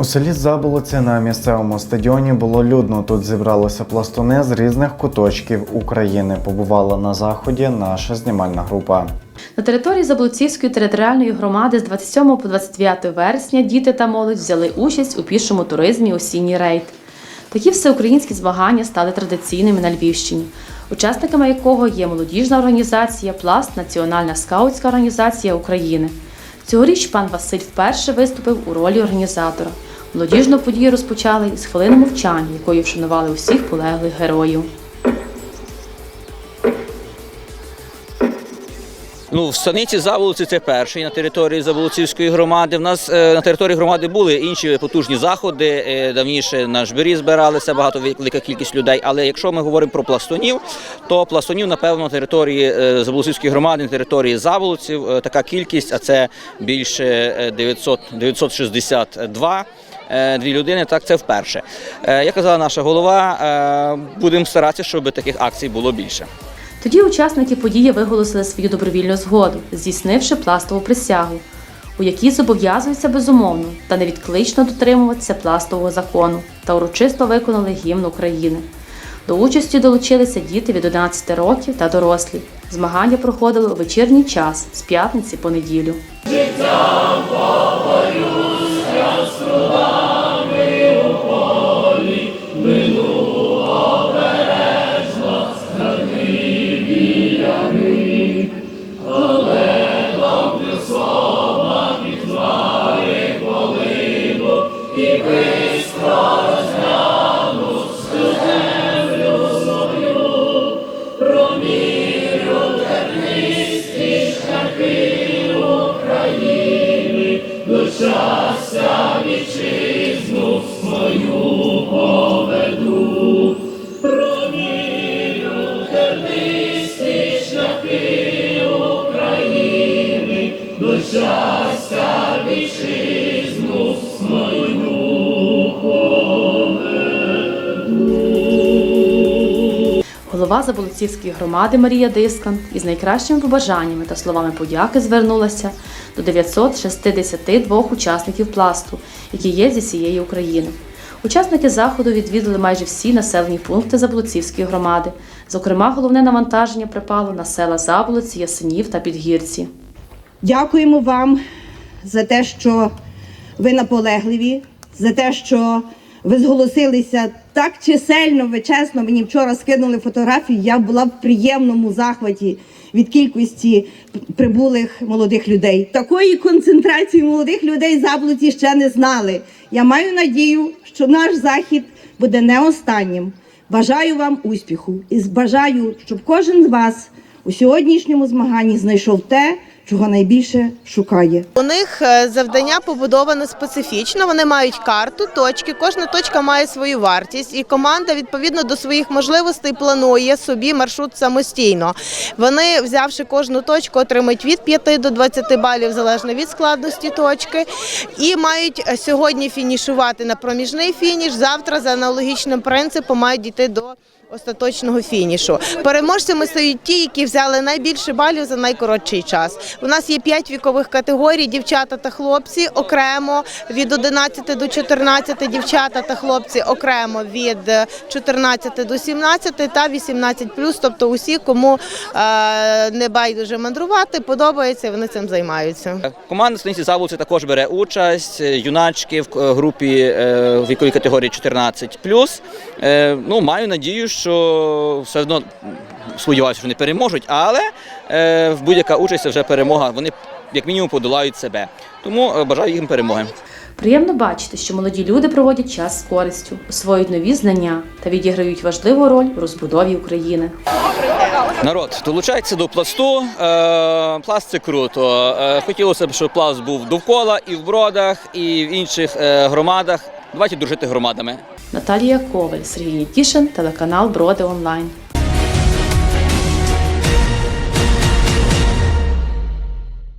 У селі Заболоці на місцевому стадіоні було людно. Тут зібралися пластуни з різних куточків України. Побувала на заході наша знімальна група. На території Заблуцівської територіальної громади з 27 по 29 вересня діти та молодь взяли участь у пішому туризмі осінній рейд. Такі всеукраїнські змагання стали традиційними на Львівщині, учасниками якого є молодіжна організація Пласт Національна скаутська організація України. Цьогоріч пан Василь вперше виступив у ролі організатора. Молодіжну подію розпочали із хвилини мовчання, якою вшанували усіх полеглих героїв. Ну, в станиці Заволоці це перший на території Заволоцівської громади. В нас е, на території громади були інші потужні заходи. Е, давніше на жбирі збиралися багато велика кількість людей. Але якщо ми говоримо про пластунів, то пластунів, напевно, на території е, Заволоцівської громади, на території Заволоців е, така кількість, а це більше е, 900, 962 е, Дві людини, так це вперше. Е, Як казала наша голова, е, будемо старатися, щоб таких акцій було більше. Тоді учасники події виголосили свою добровільну згоду, здійснивши пластову присягу, у якій зобов'язуються безумовно та невідклично дотримуватися пластового закону та урочисто виконали гімн України. До участі долучилися діти від 11 років та дорослі. Змагання проходили у вечірній час з п'ятниці по неділю. свою поведу, промію тернисті шляхи України до щастя. Голова Заболоцівської громади Марія Дискан із найкращими побажаннями та словами подяки звернулася до 962 учасників пласту, які є зі всієї України. Учасники заходу відвідали майже всі населені пункти Заблоцівської громади. Зокрема, головне навантаження припало на села Заблоці, Ясенів та Підгірці. Дякуємо вам за те, що ви наполегливі, за те, що ви зголосилися так чисельно, ви чесно. Мені вчора скинули фотографії. Я була в приємному захваті від кількості прибулих молодих людей. Такої концентрації молодих людей заблуті ще не знали. Я маю надію, що наш захід буде не останнім. Бажаю вам успіху і бажаю, щоб кожен з вас у сьогоднішньому змаганні знайшов те, чого найбільше шукає. У них е, завдання побудоване специфічно. Вони мають карту, точки. Кожна точка має свою вартість, і команда відповідно до своїх можливостей планує собі маршрут самостійно. Вони, взявши кожну точку, отримають від 5 до 20 балів залежно від складності точки, і мають е, сьогодні фінішувати на проміжний фініш. Завтра за аналогічним принципом мають дійти до. Остаточного фінішу переможцями стають ті, які взяли найбільше балів за найкоротший час. У нас є п'ять вікових категорій: дівчата та хлопці окремо від 11 до 14, дівчата та хлопці окремо від 14 до 17 та 18 Тобто усі, кому е, не байдуже мандрувати, подобається, вони цим займаються. Команда станиці Заволоці також бере участь. е, Юначки в е, групі віковій категорії 14 Ну, маю надію, що все одно сподіваюся, що вони переможуть, але е, в будь-яка участь це вже перемога. Вони як мінімум подолають себе. Тому е, бажаю їм перемоги. Приємно бачити, що молоді люди проводять час з користю, освоюють нові знання та відіграють важливу роль у розбудові України. Народ долучається до пласту. Е, пласт це круто. Е, хотілося б, щоб пласт був довкола і в бродах, і в інших громадах. Давайте дружити громадами. Наталія Коваль, Сергій Тішин, телеканал Броди Онлайн.